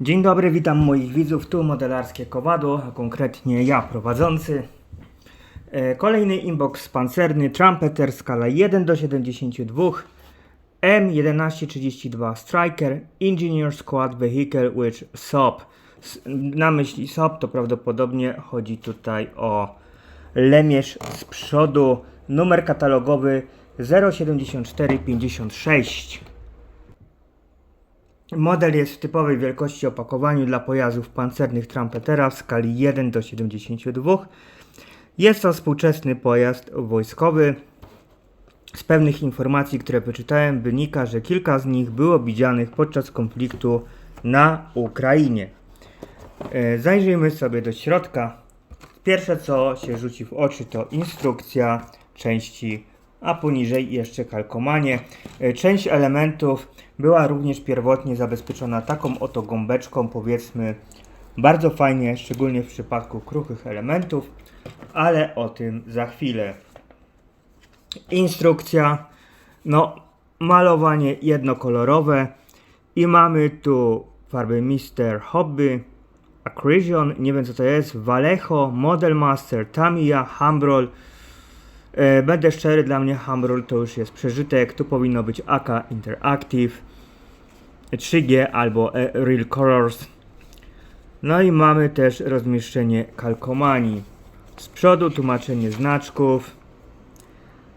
Dzień dobry, witam moich widzów. Tu modelarskie kowadło, a konkretnie ja prowadzący. E, Kolejny inbox pancerny Trumpeter skala 1 do 72 M1132 Striker Engineer Squad Vehicle with SOP. Na myśli SOP to prawdopodobnie chodzi tutaj o lemierz z przodu. Numer katalogowy 07456. Model jest w typowej wielkości opakowaniu dla pojazdów pancernych Trumpetera w skali 1 do 72. Jest to współczesny pojazd wojskowy. Z pewnych informacji, które wyczytałem, wynika, że kilka z nich było widzianych podczas konfliktu na Ukrainie. E, Zajrzyjmy sobie do środka. Pierwsze co się rzuci w oczy to instrukcja części, a poniżej jeszcze kalkomanie. E, Część elementów była również pierwotnie zabezpieczona taką oto gąbeczką, powiedzmy bardzo fajnie, szczególnie w przypadku kruchych elementów, ale o tym za chwilę. Instrukcja, no malowanie jednokolorowe i mamy tu farby Mr. Hobby, Accretion, nie wiem co to jest, Vallejo, Model Master, Tamiya, Humbrol. E, Będę szczery, dla mnie Humbrol to już jest przeżytek, tu powinno być AK Interactive, 3G albo e, Real Colors. No i mamy też rozmieszczenie kalkomanii. Z przodu tłumaczenie znaczków,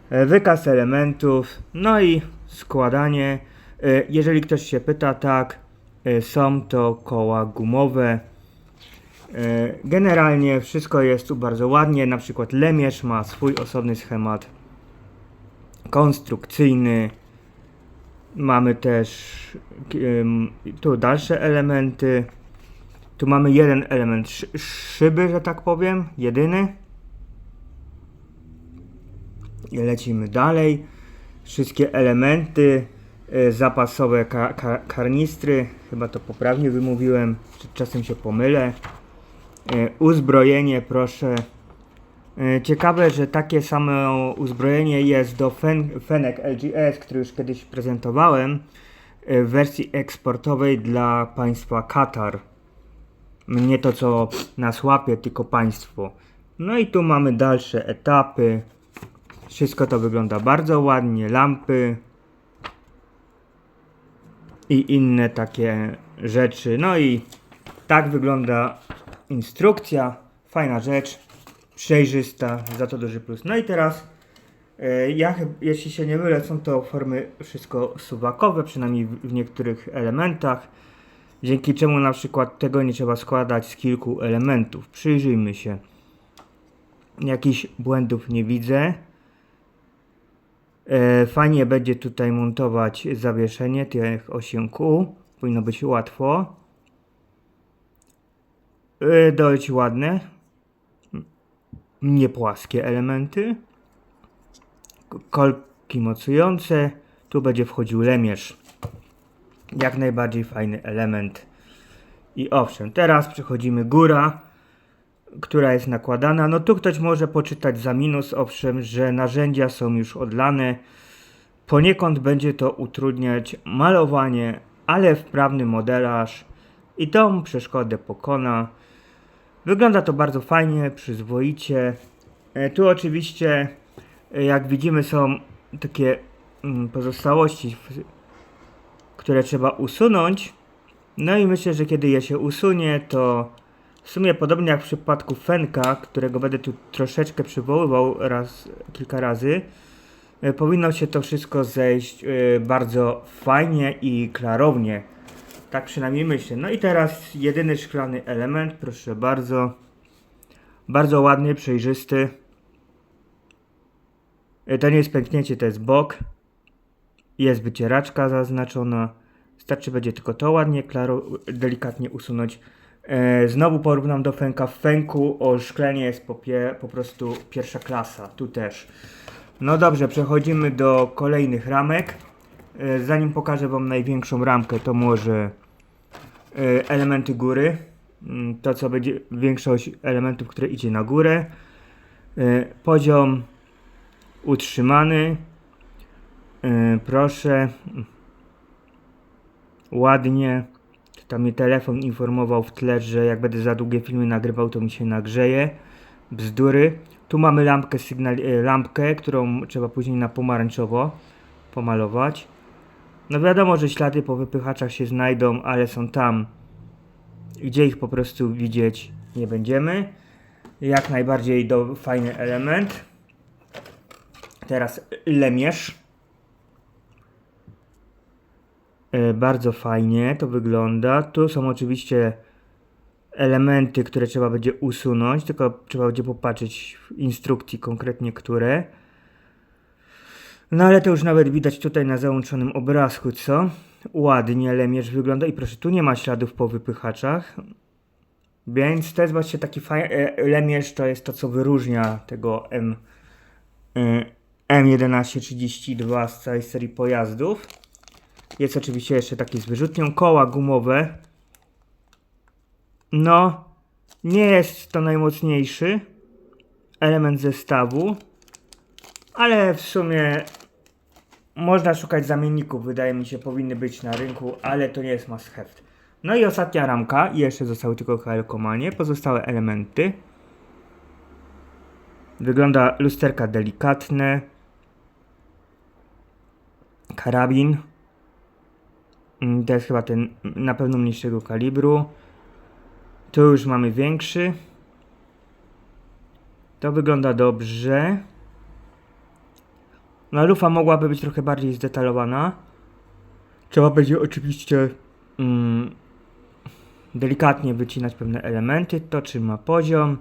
e, wykaz elementów, no i składanie. Jeżeli ktoś się pyta, tak, są to koła gumowe. E, Generalnie wszystko jest tu bardzo ładnie, na przykład lemierz ma swój osobny schemat konstrukcyjny. Mamy też tu dalsze elementy. Tu mamy jeden element szy- szyby, że tak powiem, jedyny. I lecimy dalej. Wszystkie elementy e, zapasowe ka- ka- karnistry, chyba to poprawnie wymówiłem, czasem się pomylę. E, Uzbrojenie, proszę. E, Ciekawe, że takie samo uzbrojenie jest do Fen- Fennec LGS, który już kiedyś prezentowałem e, w wersji eksportowej dla państwa Katar. Nie to, co nas łapie, tylko państwo. No i tu mamy dalsze etapy. Wszystko to wygląda bardzo ładnie. Lampy i inne takie rzeczy. No i tak wygląda instrukcja. Fajna rzecz. Przejrzysta, za to duży plus. No i teraz, e, ja, jeśli się nie mylę, są to formy wszystko suwakowe, przynajmniej w, niektórych elementach. Dzięki czemu na przykład tego nie trzeba składać z kilku elementów. Przyjrzyjmy się. Jakichś błędów nie widzę. E, fajnie będzie tutaj montować zawieszenie tych 8 kół. Powinno być łatwo. E, dość ładne. M- Nie płaskie elementy. Kolki mocujące. Tu będzie wchodził lemierz. Jak najbardziej fajny element. I owszem, teraz przechodzimy góra, która jest nakładana. No tu ktoś może poczytać za minus, owszem, że narzędzia są już odlane. Poniekąd będzie to utrudniać malowanie, ale wprawny modelarz i tą przeszkodę pokona. Wygląda to bardzo fajnie, przyzwoicie. E, Tu oczywiście, e, jak widzimy, są takie mm, pozostałości, które trzeba usunąć. No i myślę, że kiedy je się usunie, to w sumie podobnie jak w przypadku Fenka, którego będę tu troszeczkę przywoływał raz, kilka razy, e, powinno się to wszystko zejść bardzo fajnie i klarownie. Tak przynajmniej myślę. No i teraz jedyny szklany element, proszę bardzo. Bardzo ładny, przejrzysty. E, To nie jest pęknięcie, to jest bok. Jest wycieraczka zaznaczona. Starczy będzie tylko to ładnie, klaro, delikatnie usunąć. E, znowu porównam do Fenka. W Fenku oszklenie jest po, pie, po prostu pierwsza klasa. Tu też. No dobrze, przechodzimy do kolejnych ramek. E, zanim pokażę Wam największą ramkę, to może e, elementy góry. Mm, To, co będzie większość elementów, które idzie na górę. E, poziom utrzymany. Proszę. Ładnie. Tam mnie telefon informował w tle, że jak będę za długie filmy nagrywał, to mi się nagrzeje. Bzdury. Tu mamy lampkę, sygnal, lampkę, którą trzeba później na pomarańczowo pomalować. No wiadomo, że ślady po wypychaczach się znajdą, ale są tam, gdzie ich po prostu widzieć nie będziemy. Jak najbardziej do, fajny element. Teraz lemierz. E, Bardzo fajnie to wygląda. Tu są oczywiście elementy, które trzeba będzie usunąć, tylko trzeba będzie popatrzeć w instrukcji konkretnie które. No ale to już nawet widać tutaj na załączonym obrazku, co? Ładnie lemierz wygląda i proszę, tu nie ma śladów po wypychaczach. Więc to jest właśnie taki fajny, lemierz to jest to, co wyróżnia tego M, e, M1132 z całej serii pojazdów. Jest oczywiście jeszcze taki z wyrzutnią. Koła gumowe. No, nie jest to najmocniejszy element zestawu, ale w sumie można szukać zamienników, wydaje mi się, powinny być na rynku, ale to nie jest must have. No i ostatnia ramka, jeszcze zostały tylko kalkomanie, pozostałe elementy. Wygląda lusterka delikatne. Karabin. Mm, To jest chyba ten na pewno mniejszego kalibru. Tu już mamy większy. To wygląda dobrze. No lufa mogłaby być trochę bardziej zdetalowana. Trzeba będzie oczywiście mm, delikatnie wycinać pewne elementy. To trzyma poziom.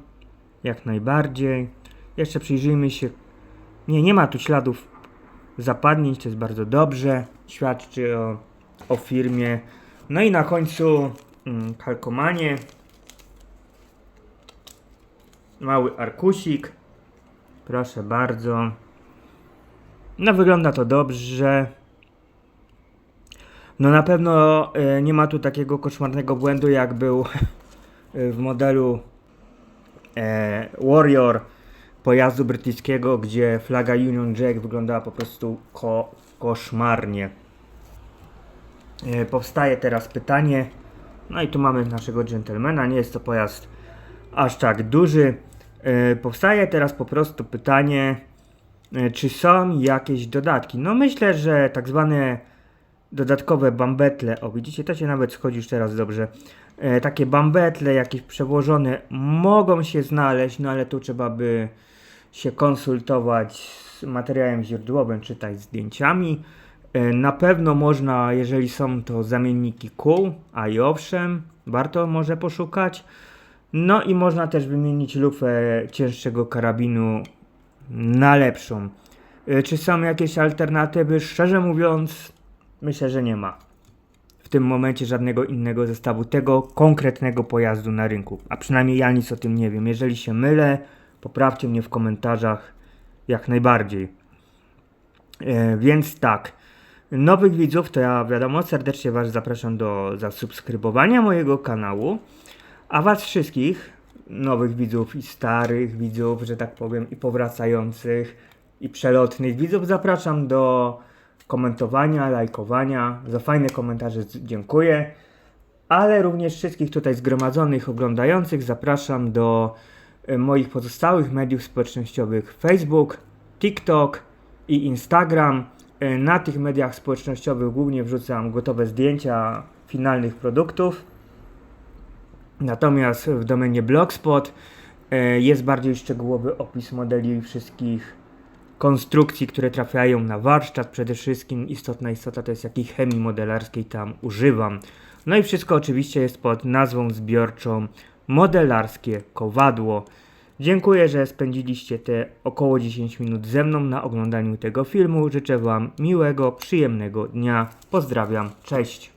Jak najbardziej. Jeszcze przyjrzyjmy się. Nie, nie ma tu śladów zapadnięć, to jest bardzo dobrze. Świadczy o, o firmie. No i na końcu mm, kalkomanie. Mały arkusik. Proszę bardzo. No wygląda to dobrze. No na pewno e, nie ma tu takiego koszmarnego błędu jak był e, w modelu e, Warrior pojazdu brytyjskiego, gdzie flaga Union Jack wyglądała po prostu ko koszmarnie. Powstaje teraz pytanie, no i tu mamy naszego gentlemana, nie jest to pojazd aż tak duży. Powstaje teraz po prostu pytanie, czy są jakieś dodatki? No myślę, że tak zwane dodatkowe bambetle, o widzicie, to się nawet schodzi już teraz dobrze. E, takie bambetle jakieś przełożone mogą się znaleźć, no ale tu trzeba by się konsultować z materiałem źródłowym, czytać zdjęciami. E, Na pewno można, jeżeli są to zamienniki kół, a i owszem, warto może poszukać. No i można też wymienić lufę cięższego karabinu na lepszą. Y, Czy są jakieś alternatywy? Szczerze mówiąc, myślę, że nie ma. W tym momencie żadnego innego zestawu tego konkretnego pojazdu na rynku. A przynajmniej ja nic o tym nie wiem. Jeżeli się mylę, poprawcie mnie w komentarzach jak najbardziej. E, więc tak. Nowych widzów to ja wiadomo serdecznie Was zapraszam do zasubskrybowania mojego kanału. A Was wszystkich, nowych widzów i starych widzów, że tak powiem, i powracających, i przelotnych widzów, zapraszam do komentowania, lajkowania. Za fajne komentarze dziękuję. Ale również wszystkich tutaj zgromadzonych, oglądających zapraszam do e, moich pozostałych mediów społecznościowych Facebook, TikTok i Instagram. E, Na tych mediach społecznościowych głównie wrzucam gotowe zdjęcia finalnych produktów. Natomiast w domenie Blogspot e, jest bardziej szczegółowy opis modeli i wszystkich konstrukcji, które trafiają na warsztat. Przede wszystkim istotna istota to jest jakiej chemii modelarskiej tam używam. No i wszystko oczywiście jest pod nazwą zbiorczą Modelarskie Kowadło. Dziękuję, że spędziliście te około 10 minut ze mną na oglądaniu tego filmu. Życzę Wam miłego, przyjemnego dnia. Pozdrawiam, cześć.